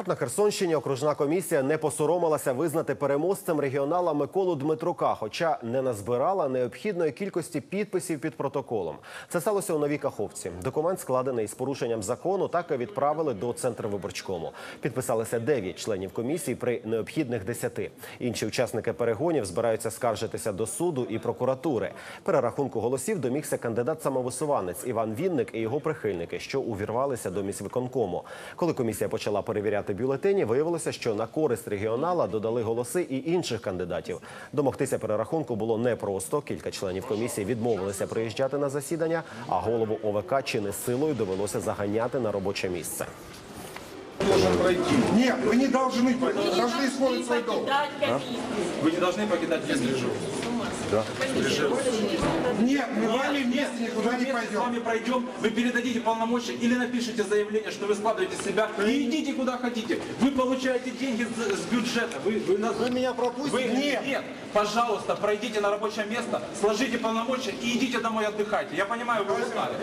От на Херсонщині окружна комісія не посоромилася визнати переможцем регіонала Миколу Дмитрука, хоча не назбирала необхідної кількості підписів під протоколом. Це сталося у Новій Каховці. Документ складений з порушенням закону, так і відправили до центру виборчкому. Підписалися 9 членів комісії при необхідних 10. Інші учасники перегонів збираються скаржитися до суду і прокуратури. Перерахунку голосів домігся кандидат самовисуванець Іван Вінник і його прихильники, що увірвалися до міськвиконкому. Коли комісія почала перевіряти бюлетені, виявилося, що на користь регіонала додали голоси і інших кандидатів. Домогтися перерахунку було непросто. Кілька членів комісії відмовилися приїжджати на засідання, а голову ОВК чи не силою довелося заганяти на робоче місце. должен пройти. Нет, вы не должны, должны исполнить свой долг. Вы не должны покидать Место. Нет, мы вами вместе никуда не Вместе с пойдем. вами пройдем, вы передадите полномочия или напишите заявление, что вы складываете себя и идите куда хотите. Вы получаете деньги с, с бюджета. Вы, вы, нас- Вы меня пропустите? Вы- Нет. нет. Пожалуйста, пройдите на рабочее место, сложите полномочия и идите домой отдыхайте. Я понимаю, вы устали.